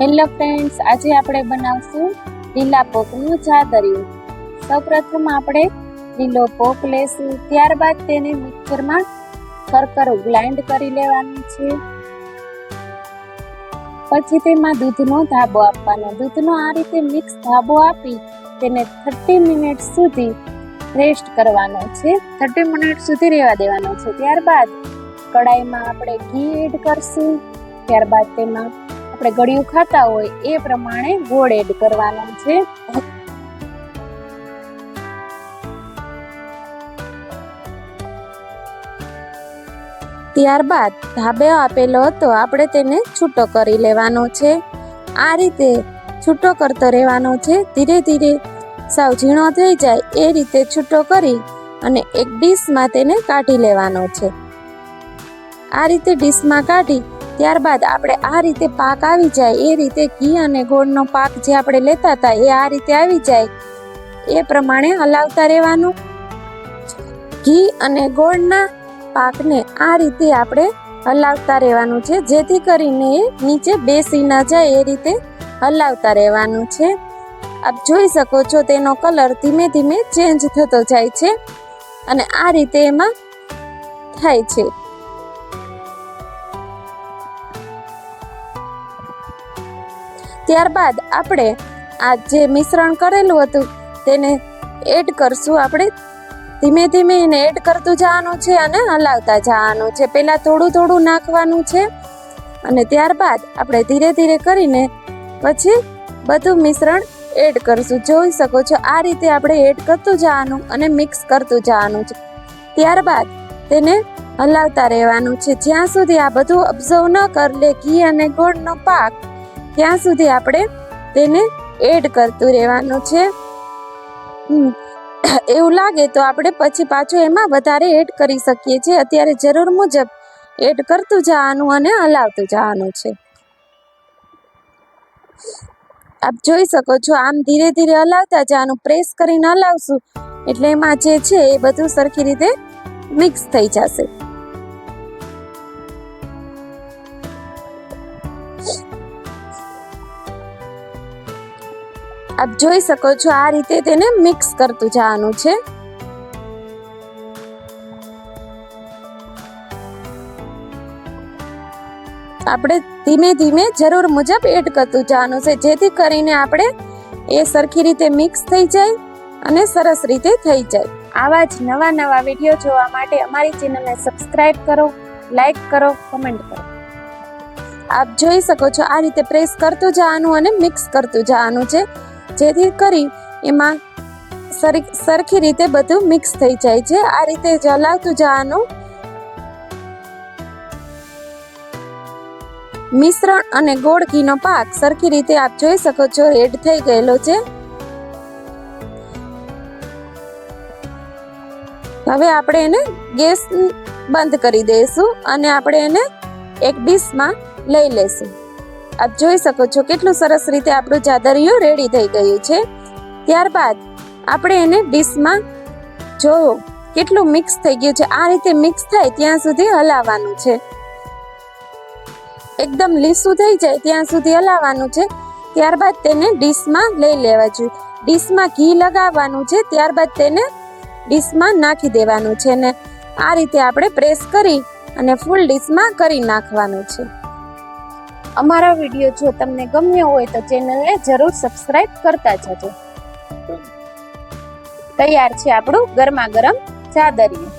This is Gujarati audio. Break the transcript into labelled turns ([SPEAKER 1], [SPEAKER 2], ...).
[SPEAKER 1] હેલો ફ્રેન્ડ્સ, આજે આપણે બનાવશું લીલા પોકનું ચાદરિયું. સૌપ્રથમ આપણે લીલો પોક લેશું, ત્યારબાદ તેને મિક્સરમાં કરકરું ગ્લાઇન્ડ કરી લેવાનું છે. પછી તેમાં દૂધનો ધાબો આપવાનો. દૂધનો આ રીતે મિક્સ ધાબો આપી તેને થર્ટી મિનિટ સુધી રેસ્ટ કરવાનો છે. થર્ટી મિનિટ સુધી રહેવા દેવાનો છે. ત્યારબાદ કડાઈમાં આપણે ઘી એડ કરશું. ત્યારબાદ તેમાં આપણે ગળ્યું ખાતા હોય એ પ્રમાણે ગોળ એડ કરવાનો છે. ત્યારબાદ ધાબે આપેલો હતો, આપણે તેને છૂટો કરી લેવાનો છે. આ રીતે છૂટો કરતો રહેવાનો છે. ધીરે ધીરે સાવ ઝીણો થઈ જાય એ રીતે છૂટો કરી અને એક ડીશમાં તેને કાઢી લેવાનો છે. આ રીતે ડીશમાં કાઢી ત્યારબાદ આપણે આ રીતે પાક આવી જાય, એ રીતે ઘી અને ગોળનો પાક જે આપણે લેતા હતા એ આ રીતે આવી જાય. એ પ્રમાણે હલાવતા રહેવાનું. ઘી અને ગોળના પાકને આ રીતે આપણે હલાવતા રહેવાનું છે, જેથી કરીને એ નીચે બેસી ન જાય, એ રીતે હલાવતા રહેવાનું છે. આપ જોઈ શકો છો તેનો કલર ધીમે ધીમે ચેન્જ થતો જાય છે અને આ રીતે એમાં થાય છે. ત્યારબાદ આપણે આ જે મિશ્રણ કરેલું હતું, તેને એડ કરશું આપણે. ધીમે ધીમે એને એડ કરતું જવાનું છે અને હલાવતા જવાનું છે. પહેલાં થોડું થોડું નાખવાનું છે અને ત્યારબાદ આપણે ધીરે ધીરે કરીને પછી બધું મિશ્રણ એડ કરશું. જોઈ શકો છો, આ રીતે આપણે એડ કરતું જવાનું અને મિક્સ કરતું જવાનું છે. ત્યારબાદ તેને હલાવતા રહેવાનું છે. જ્યાં સુધી આ બધું ઓબ્ઝર્વ ન કરી લે, ઘી અને ગોળનો પાક ત્યાં સુધી આપણે તેને એડ કરતું રહેવાનું છે. એવું લાગે તો આપણે પછી પાછું એમાં વધારે એડ કરી શકીએ છીએ. અત્યારે જરૂર મુજબ એડ કરતું જવાનું અને હલાવતું જવાનું છે. આપ જોઈ શકો છો, આમ ધીરે ધીરે હલાવતા જવાનું પ્રેસ કરીને હલાવશું. એટલે એમાં જે છે એ બધું સરખી રીતે મિક્સ થઈ જશે. આપ જોઈ શકો છો આ રીતે તેને મિક્સ કરતું જવાનું છે. આપણે ધીમે ધીમે જરૂર મુજબ એડ કરતું જવાનું છે, જેથી કરીને આપણે એ સરખી રીતે મિક્સ થઈ જાય અને સરસ રીતે થઈ જાય. આવા જ નવા નવા વીડિયો જોવા માટે અમારી ચેનલને સબસ્ક્રાઇબ કરો લાઈક કરો કમેન્ટ કરો. આપ જોઈ શકો છો આ રીતે પ્રેસ કરતું જવાનું અને મિક્સ કરતું જવાનું છે. જેથી કરી એમાં સરી- સરખી રીતે બધું મિક્સ થઈ જાય છે. આ રીતે જલાવતું જવાનું મિશ્રણ અને ગોળ ઘીનો પાક સરખી રીતે આપ જોઈ શકો છો રેડ થઈ ગયેલો છે. હવે આપણે એને ગેસ બંધ કરી દઈશું અને આપણે એને એક ડીશમાં લઈ લેશું આપ જોઈ શકો છો કેટલું સરસ રીતે આપણું જાદરિયું રેડી થઈ ગયું છે. ત્યારબાદ આપણે એને ડીશમાં જોવો કેટલું મિક્સ થઈ ગયું છે. આ રીતે મિક્સ થાય ત્યાં સુધી હલાવવાનું છે. એકદમ લીસું થઈ જાય ત્યાં સુધી હલાવવાનું છે. ત્યારબાદ તેને ડીશમાં લઈ લેવા જોઈએ. ડીશમાં ઘી લગાવવાનું છે. ત્યારબાદ તેને ડીશમાં નાખી દેવાનું છે ને આ રીતે આપણે પ્રેસ કરી અને ફૂલ ડીશમાં કરી નાખવાનું છે. અમારા વીડિયો જો તમને ગમ્યો હોય તો ચેનલને જરૂર સબસ્ક્રાઇબ કરતા જજો. તૈયાર છે આપણું ગરમા ગરમ ચાદરિયું